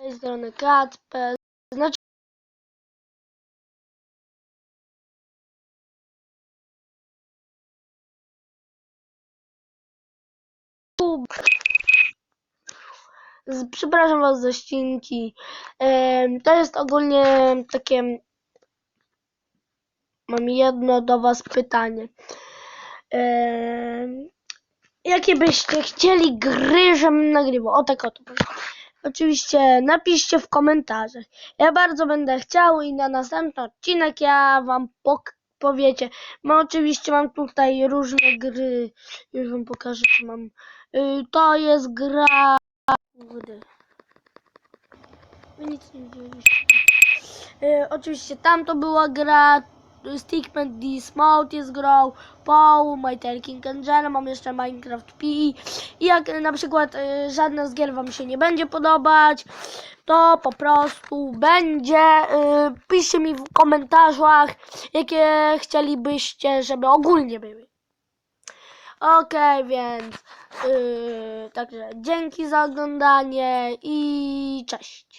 tej strony Kacper. Znaczy Przepraszam Was za ścinki. To jest ogólnie takie. Mam jedno do Was pytanie. Jakie byście chcieli gry, żebym nagrywał? O tak oto. Oczywiście napiszcie w komentarzach. Ja bardzo będę chciał i na następny odcinek ja Wam pok- powiecie. No oczywiście mam tutaj różne gry. Już Wam pokażę, co mam. Y, To jest gra... Kurde. Nic nie widzieliście. Y, oczywiście tam to była gra Stickman This Mode jest grą Paul, My King Angel, mam jeszcze Minecraft P i jak na przykład y, żadna z gier wam się nie będzie podobać to po prostu będzie y, piszcie mi w komentarzach jakie chcielibyście żeby ogólnie były Okej, więc yy, także dzięki za oglądanie i cześć.